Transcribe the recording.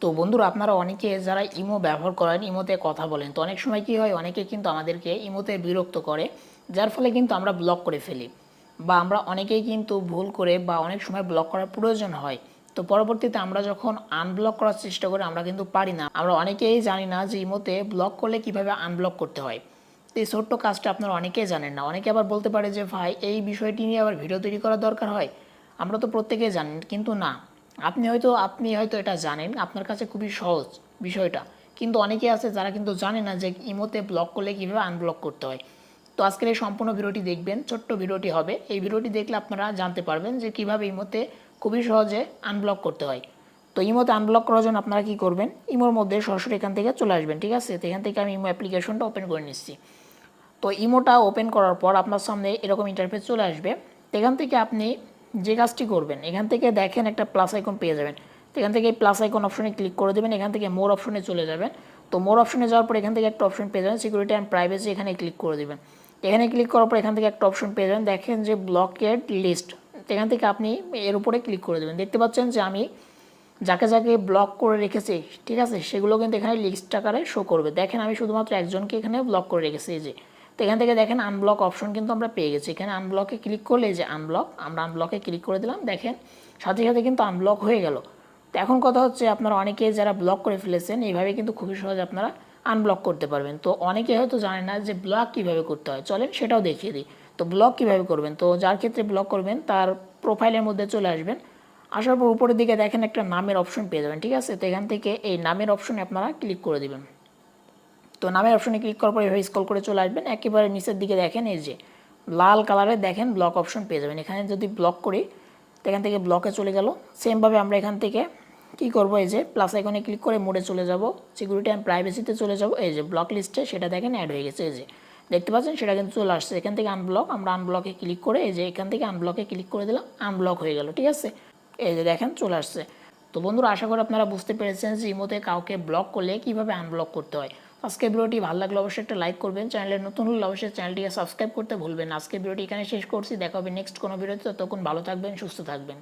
তো বন্ধুরা আপনারা অনেকে যারা ইমো ব্যবহার করেন, ইমোতে কথা বলেন, তো অনেক সময় কি হয়, অনেকে কিন্তু আমাদেরকে ইমোতে বিরক্ত করে, যার ফলে কিন্তু আমরা ব্লক করে ফেলি বা আমরা অনেকেই কিন্তু ভুল করে বা অনেক সময় ব্লক করার প্রয়োজন হয়। তো পরবর্তীতে আমরা যখন আনব্লক করার চেষ্টা করি, আমরা কিন্তু পারি না। আমরা অনেকেই জানি না যে ইমোতে ব্লক করলে কীভাবে আনব্লক করতে হয়। তো এই ছোট্ট কাজটা আপনারা অনেকেই জানেন না। অনেকে আবার বলতে পারে যে, ভাই, এই বিষয়টি নিয়ে আবার ভিডিও তৈরি করার দরকার হয়? আমরা তো প্রত্যেকেই জানেন কিন্তু না। আপনি হয়তো আপনি হয়তো এটা জানেন, আপনার কাছে খুবই সহজ বিষয়টা। কিন্তু অনেকে আছে যারা কিন্তু জানে না যে ইমোতে ব্লক করলে কীভাবে আনব্লক করতে হয়। তো আজকের এই সম্পূর্ণ ভিডিওটি দেখবেন, ছোট্ট ভিডিওটি হবে। এই ভিডিওটি দেখলে আপনারা জানতে পারবেন যে কীভাবে ইমোতে খুবই সহজে আনব্লক করতে হয়। তো ইমোতে আনব্লক করার জন্য আপনারা কী করবেন? ইমোর মধ্যে সরাসরি এখান থেকে চলে আসবেন, ঠিক আছে? তো এখান থেকে আমি ইমো অ্যাপ্লিকেশনটা ওপেন করে নিচ্ছি। তো ইমোটা ওপেন করার পর আপনার সামনে এরকম ইন্টারফেস চলে আসবে। এখান থেকে আপনি যে কাজটি করবেন, এখান থেকে দেখেন একটা প্লাস আইকন পেয়ে যাবেন। তো এখান থেকে প্লাস আইকন অপশনে ক্লিক করে দেবেন, এখান থেকে মোর অপশনে চলে যাবেন। তো মোর অপশনে যাওয়ার পর এখান থেকে একটা অপশন পেয়ে যাবেন সিকিউরিটি অ্যান্ড প্রাইভেসি এখানে ক্লিক করে দেবেন। এখানে ক্লিক করার পর এখান থেকে একটা অপশন পেয়ে যাবেন, দেখেন যে ব্লকেড লিস্ট এখান থেকে আপনি এর উপরে ক্লিক করে দেবেন। দেখতে পাচ্ছেন যে আমি যাকে যাকে ব্লক করে রেখেছি, ঠিক আছে, সেগুলো কিন্তু এখানে লিস্ট আকারে শো করবে। দেখেন আমি শুধুমাত্র একজনকে এখানে ব্লক করে রেখেছি যে। তো এখান থেকে দেখেন আনব্লক অপশন কিন্তু আমরা পেয়ে গেছি। এখানে আনব্লকে ক্লিক করলে যে আনব্লক আমরা আনব্লকে ক্লিক করে দিলাম। দেখেন, সাথে সাথে কিন্তু আনব্লক হয়ে গেল। তো এখন কথা হচ্ছে আপনারা অনেকে যারা ব্লক করে ফেলেছেন, এইভাবে কিন্তু খুবই সহজে আপনারা আনব্লক করতে পারবেন। তো অনেকে হয়তো জানে না যে ব্লক কীভাবে করতে হয়। চলেন সেটাও দেখিয়ে দিই। তো ব্লক কীভাবে করবেন? তো যার ক্ষেত্রে ব্লক করবেন, তার প্রোফাইলের মধ্যে চলে আসবেন। আসার পর উপরের দিকে দেখেন একটা নামের অপশন পেয়ে যাবেন, ঠিক আছে? তো এখান থেকে এই নামের অপশনে আপনারা ক্লিক করে দেবেন। তো নামের অপশনে ক্লিক করার পর এভাবে স্ক্রল করে চলে আসবেন। একেবারে নিচের দিকে দেখেন এই যে লাল কালারে দেখেন ব্লক অপশন পেয়ে যাবেন। এখানে যদি ব্লক করি এখান থেকে ব্লকে চলে গেল। সেমভাবে আমরা এখান থেকে কি করব? এই যে প্লাস আইকনে ক্লিক করে মোডে চলে যাব। সিকিউরিটি অ্যান্ড প্রাইভেসিতে চলে যাব। এই যে ব্লক লিস্টে সেটা দেখেন অ্যাড হয়ে গেছে। এই যে দেখতে পাচ্ছেন সেটা কিন্তু চলে আসছে। এখান থেকে আনব্লক আমরা আনব্লকে ক্লিক করে এই যে এখান থেকে আনব্লকে ক্লিক করে দিলাম আনব্লক হয়ে গেল। ঠিক আছে? এই যে দেখেন চলে আসছে। তো বন্ধুরা, আশা করি আপনারা বুঝতে পেরেছেন যে ইমোতে কাউকে ব্লক করলে কীভাবে আনব্লক করতে হয়। আজকে ভিডিওটি ভালো লাগলে অবশ্যই একটা লাইক করবেন। চ্যানেলের নতুন হলে অবশ্যই চ্যানেলটিকে সাবস্ক্রাইব করতে ভুলবেন আজকে ভিডিওটি এখানে শেষ করছি। দেখা হবে নেক্সট কোনো ভিডিওতে। ততক্ষণ ভালো থাকবেন, সুস্থ থাকবেন।